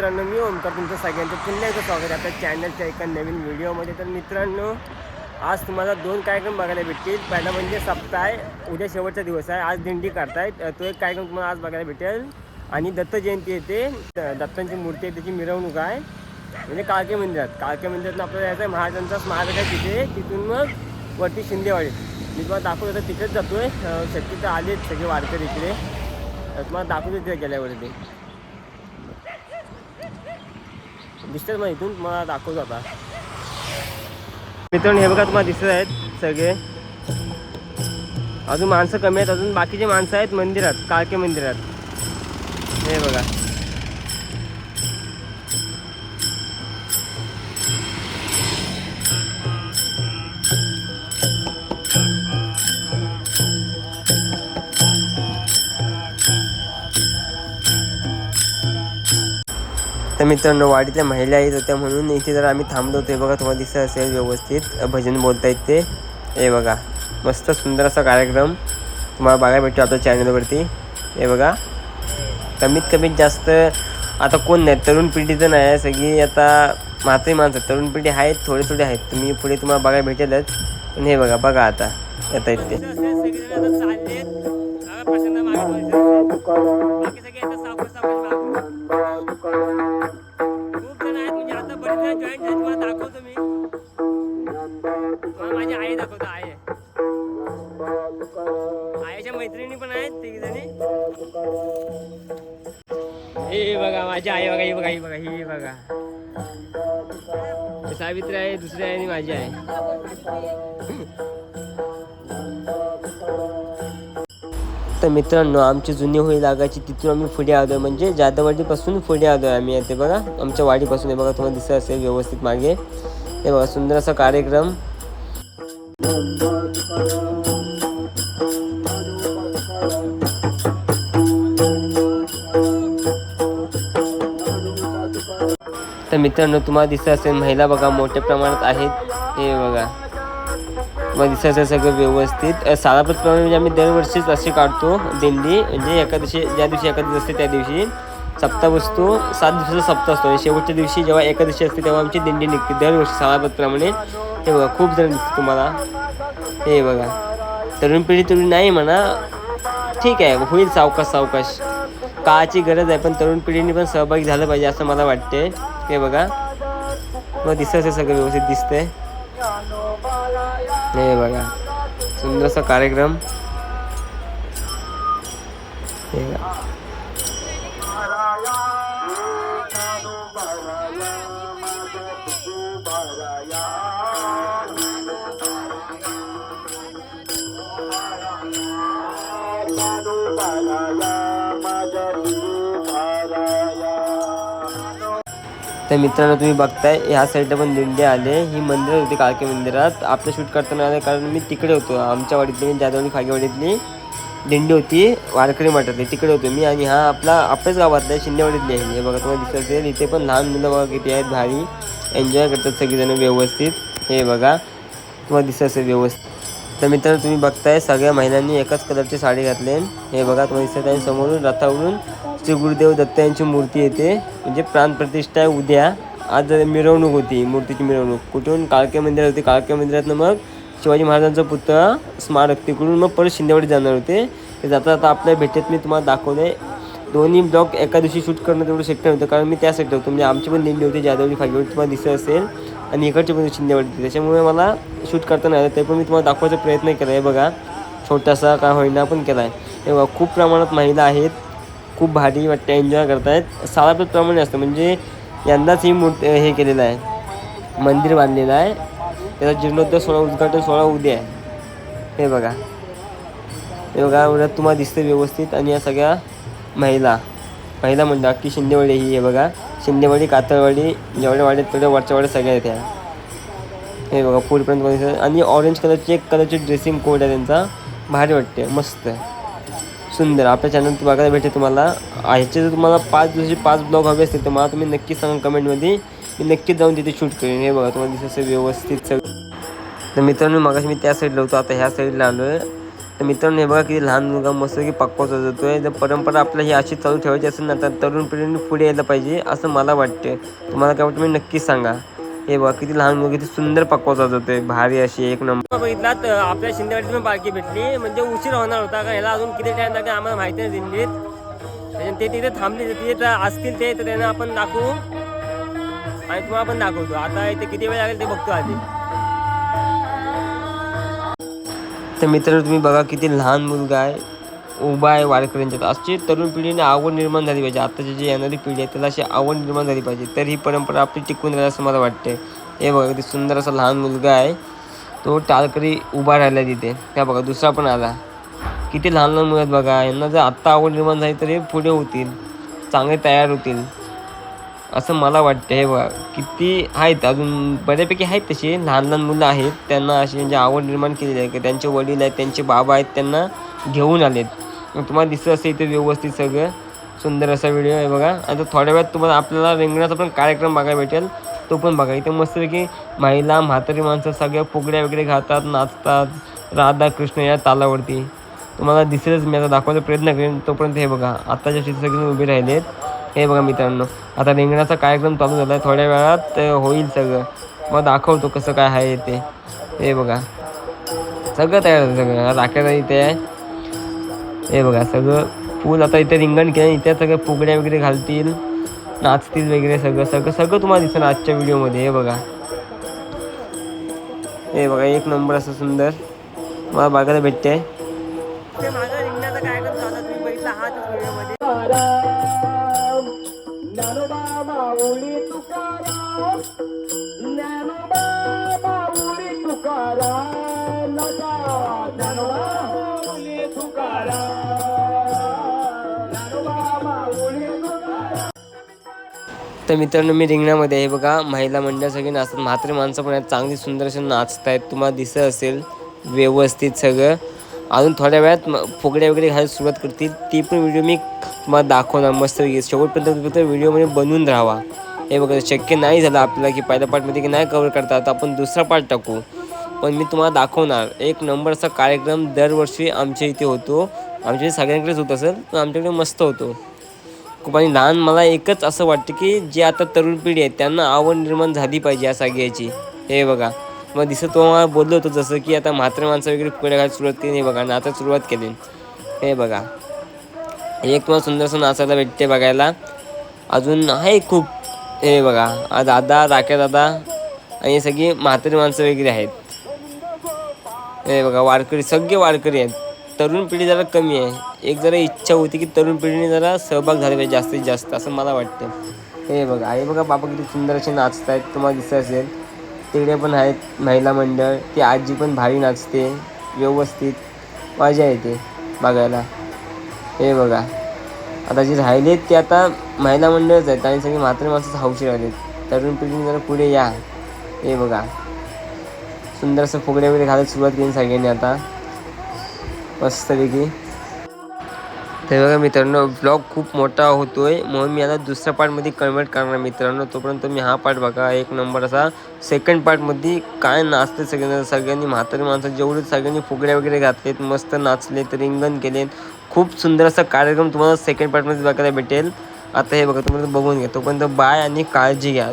मित्रांनो मी ओमकार तुमचं सगळ्यांचं पुन्हा एकदा स्वागत आहे आपल्या चॅनलच्या एका नवीन व्हिडिओमध्ये. तर मित्रांनो आज तुम्हाला दोन कार्यक्रम बघायला भेटतील. पहिला म्हणजे सप्ताह आहे उद्या शेवटचा दिवस आहे. आज दिंडी काढतायत. तो एक कार्यक्रम तुम्हाला आज बघायला भेटेल. आणि दत्त जयंती येते. दत्तांची मूर्ती आहे त्याची मिरवणूक आहे. म्हणजे काळके मंदिरात. काळके मंदिरातून आपल्याला यायचं आहे महाराजांचा स्मारक आहे तिथे. तिथून मग वरती शिंदेवाडी. मी तुम्हाला दाखवत तर तिथेच आहे अ, शक्यतो आलेच सगळे वारकरी इकडे. तर तुम्हाला दाखवतो तिथे गेल्यावरती. दिसतात मग इथून तुम्हाला दाखवतो आता. मित्रांनो हे बघा तुम्हाला दिसत आहेत सगळे. अजून माणसं कमी आहेत अजून बाकीचे माणसं आहेत मंदिरात काळके मंदिरात. हे बघा. मित्रांनो वाडीतल्या महिला येत होत्या म्हणून इथे जर आम्ही थांबलो होतो. हे बघा तुम्हाला दिसत असेल व्यवस्थित भजन बोलतायत ते. हे बघा मस्त सुंदर असा कार्यक्रम तुम्हाला बघायला भेटतो आपल्या चॅनलवरती हे बघा कमीत कमीत जास्त आता कोण नाही तरुण पिढी तर नाही आहे. सगळी आता म्हातारी माणसं तरुण पिढी आहेत थोडे थोडे आहेत. तुम्ही पुढे तुम्हाला बघायला भेटेलच. पण हे बघा बघा आता येता येते खूप हे बघा माझी आई बघा ही बघा ही बघा ही बघा. सावित्री आहे दुसरी आहे आणि माझी आहे. तर मित्रांनो आमची जुनी होळी लागायची तिथून आम्ही पुढे आलो म्हणजे जाधववाडीपासून पुढे आलो आम्ही ते बघा. आमच्या वाडीपासून हे बघा तुम्हाला दिसत असेल व्यवस्थित मागे. हे बघा सुंदर असा कार्यक्रम. तर मित्रांनो तुम्हाला दिसत असेल महिला बघा मोठ्या प्रमाणात आहेत. हे बघा. मग दिसत असेल सगळं व्यवस्थित. सालापतप्रमाणे म्हणजे आम्ही दरवर्षीच असे काढतो दिंडी. म्हणजे एकादशी ज्या दिवशी एकादशी असते त्या दिवशी सप्ताह असतो. सात दिवसाचा सप्ताह असतो. आणि शेवटच्या दिवशी जेव्हा एकादशी असते तेव्हा आमची दिंडी निघते दरवर्षी सालापतप्रमाणे हे बघा खूप जण दिसते तुम्हाला. हे बघा. तरुण पिढी तरुण नाही म्हणा. ठीक आहे होईल सावकाश सावकाश. काळाची गरज आहे पण तरुण पिढीने पण सहभागी झालं पाहिजे असं मला वाटते हे बघा. मग दिसत सगळं व्यवस्थित दिसतंय. हे बघा. सुंदरसा कार्यक्रम. हे la. तर मित्रांनो तुम्ही बघताय ह्या साईडला पण दिंडे आले ही मंदिर होती काळके मंदिरात. आपलं शूट करताना आलं कारण मी तिकडे होतो. आमच्या वाडीतली जाधवणी फागेवाडीतली दिंडी होती वारकरी मठातली. तिकडे होतो मी आणि हा आपला आपल्याच गावातला आहे, शिंदेवाडीतली आहे. हे बघा तुम्हाला दिसत असेल इथे पण लहान मुलं बघा किती आहेत भारी एन्जॉय करतात सगळेजण व्यवस्थित. हे बघा तुम्हाला दिसत असेल व्यवस्थित. तर मित्रांनो तुम्ही बघताय सगळ्या महिलांनी एकाच कलरची साडी घातली हे बघा तुम्हाला दिसत आहे समोरून रथावरून. श्री गुरुदेव दत्त यांची मूर्ती येते. म्हणजे प्राणप्रतिष्ठा आहे उद्या. आज मिरवणूक होती मूर्तीची मिरवणूक. कुठून? काळके मंदिर होती. काळके मंदिरातनं मग शिवाजी महाराजांचा पुतळा स्मारक. तिकडून मग परत शिंदेवाडी जाणार होते. ते जाता जाता आपल्या भेटेत मी तुम्हाला दाखवले दोन्ही ब्लॉग एका दिवशी शूट करणं तेवढं शक्य नव्हतं. कारण मी त्या होतो. म्हणजे आमची पण दिंडी होती जाधवडी फागेवाडी. तुम्हाला दिसत असेल. आणि इकडची पण शिंदेवाडी. त्याच्यामुळे मला शूट करता नाही आलं. ते पण मी तुम्हाला दाखवायचा प्रयत्न केला आहे बघा. छोटासा का होईना पण केला आहे तेव्हा बघा खूप प्रमाणात महिला आहेत. खूप भारी वाटते एन्जॉय करतायत. सालाप्रमाणे असतं म्हणजे यंदाच ही मूर्त हे केलेलं आहे. मंदिर बांधलेलं आहे. त्याचा जीर्णोद्धार सोहळा उद्घाटन सोहळा उद्या आहे. हे बघा. हे बघा एवढ्यात तुम्हाला दिसतं व्यवस्थित. आणि या सगळ्या महिला महिला म्हणजे अख्खी शिंदेवाडी ही आहे बघा. शिंदेवाडी कातळवाडी जेवढ्या वाड्यात तेवढ्या वरच्या वाड्यात सगळ्या आहेत ह्या हे बघा फुलपर्यंत आणि ऑरेंज कलरची एक कलरची ड्रेसिंग कोड आहे त्यांचा. भारी वाटते मस्त सुंदर. आपल्या चॅनल बघायला भेटेल तुम्हाला. ह्याचे जर तुम्हाला पाच दिवसाचे पाच ब्लॉग हवे असतील तर मला तुम्ही नक्की सांगा कमेंटमध्ये मी नक्की जाऊन तिथे शूट करेन. हे बघा तुम्हाला दिसत व्यवस्थित सगळं. तर मित्रांनो मागाशी मी त्या साईडला होतो आता ह्या साईडला आलो आहे तर मित्रांनो हे बघा किती लहान मुलगा मस्त की पक्वाचा आहे जर परंपरा आपल्या ही अशी चालू ठेवायची असेल ना तर तरुण पिढीने पुढे यायला पाहिजे असं मला वाटते तुम्हाला काय वाटतं मी नक्की सांगा. हे बघा किती लहान मुलगा किती सुंदर पक्वाचा जातोय भारी अशी एक नंबर बघितला तर आपल्या शिंदेवाडीत पण पालखी भेटली. म्हणजे उशीर होणार होता का ह्याला अजून किती टाइम लागेल आम्हाला माहिती नाही दिल्लीत. त्याच्यानं ते तिथे थांबले तिथे तर असतील ते तर त्यांना आपण दाखवू. आणि तुम्हाला पण दाखवतो. आता इथे किती वेळ लागेल ते बघतो आधी. तर मित्रांनो तुम्ही बघा किती लहान मुलगा आहे. उभा आहे वारकऱ्यांच्यात अशी तरुण पिढीने आवड निर्माण झाली पाहिजे. आताची जी येणारी पिढी आहे त्याला अशी आवड निर्माण झाली पाहिजे. तर ही परंपरा आपली टिकून राहील असं मला वाटते. हे बघा ते सुंदर असा लहान मुलगा आहे. तो टाळकरी उभा राहिला तिथे. त्या बघा दुसरा पण आला. किती लहान लहान मुलं आहेत बघा. यांना जर आत्ता आवड निर्माण झाली तर हे पुढे होतील. चांगले तयार होतील. असं मला वाटतं हे बघा किती आहेत. अजून बऱ्यापैकी आहेत तसे. लहान लहान मुलं आहेत. त्यांना अशी म्हणजे आवड निर्माण केलेली आहे. की त्यांचे वडील आहेत त्यांचे बाबा आहेत त्यांना घेऊन आलेत. मग तुम्हाला दिसत असेल इथे व्यवस्थित सगळं. सुंदर असा व्हिडिओ आहे बघा. आता थोड्या वेळात तुम्हाला आपल्याला रिंगणाचा पण कार्यक्रम बघायला भेटेल. तो पण बघा. इथे मस्तपैकी महिला म्हातारी माणसं सगळ्या फुगड्या वगैरे घालतात नाचतात. राधा कृष्ण या तालावरती. तुम्हाला दिसेलच. मी आता दाखवायचा प्रयत्न करेन. तोपर्यंत हे बघा. आत्ताच्या सगळे उभे राहिलेत. हे बघा मित्रांनो. आता रिंगणाचा कार्यक्रम चालू झाला आहे थोड्या वेळात होईल सगळं. मग दाखवतो कसं काय आहे ते. हे बघा. सगळं तयार होतं सगळं. राख्याचा इथे आहे. हे बघा सगळं फुल. आता इथे रिंगण केलं इथे सगळं फुगड्या वगैरे घालतील नाचतील वगैरे सगळं. सगळं सगळं तुम्हाला दिसेल आजच्या व्हिडिओमध्ये हे बघा. हे बघा एक नंबर असं सुंदर. मला बघायला भेटते तर मित्रांनो मी रिंगणामध्ये आहे. बघा महिला मंडळ सगळी नाचतात. म्हात्रे माणसं पण आहेत. चांगली सुंदर असे नाचत आहेत. तुम्हाला दिसत असेल व्यवस्थित सगळं. अजून थोड्या वेळात फुगड्या वगैरे घालायला सुरुवात करतील. ती पण व्हिडिओ मी तुम्हाला दाखवणार. मस्त शेवटपर्यंत फक्त व्हिडिओमध्ये बनवून राहावा. हे बघा शक्य नाही झालं आपल्याला की पहिल्या पार्टमध्ये की नाही कवर करता. आता आपण दुसरा पार्ट टाकू. पण मी तुम्हाला दाखवणार. एक नंबर असा कार्यक्रम दरवर्षी आमच्या इथे होतो. आमच्या इथे सगळ्यांकडेच होत असेल पण आमच्याकडे मस्त होतो. खूप आणि लहान मला एकच असं वाटतं की जे आता तरुण पिढी आहे त्यांना आवड निर्माण झाली पाहिजे या सगळ्याची. हे बघा. मग दिसत तो मला बोललो होतो जसं की आता म्हातारे माणसं वगैरे पुढे घालायला सुरुवात केली नाही बघा आता सुरुवात केली. हे बघा. एक तुम्हाला सुंदरसं नाचायला भेटते बघायला. अजून आहे खूप. हे बघा. दादा राख्या दादा आणि सगळी म्हातारी माणसं वगैरे आहेत. हे बघा वारकरी सगळे वारकरी आहेत. तरुण पिढी जरा कमी आहे. एक जरा इच्छा होती की तरुण पिढीने जरा सहभाग झाला पाहिजे जास्तीत जास्त असं मला वाटतं हे बघा आई बघा बाबा किती सुंदर असे नाचत आहेत तुम्हाला दिसत असेल. तिकडे पण आहेत महिला मंडळ ती आजी पण भारी नाचते व्यवस्थित मजा येते बघायला. हे बघा आता जे राहिलेत ते आता महिला मंडळच आहेत आणि सगळे मात्र माणसं हौशी राहिलेत. तरुण पिढीने जरा पुढे या. हे बघा सुंदर असं फुगडे वगैरे घालायला सुरुवात केली सगळ्यांनी आता. मस्तपैकी. तर बघा मित्रांनो ब्लॉग खूप मोठा होतोय. म्हणून मी आता दुसऱ्या पार्टमध्ये कन्वर्ट करणार मित्रांनो. तोपर्यंत मी हा पार्ट बघा. एक नंबर असा. सेकंड पार्टमध्ये काय नाचते सगळ्यांना? सगळ्यांनी म्हातारी माणसं जेवढे सगळ्यांनी फुगड्या वगैरे घातलेत मस्त नाचलेत रिंगण केलेत. खूप सुंदर असा कार्यक्रम तुम्हाला सेकंड पार्टमध्ये बघायला भेटेल. आता हे बघा तुम्हाला बघून घ्या. तोपर्यंत बाय आणि काळजी घ्या.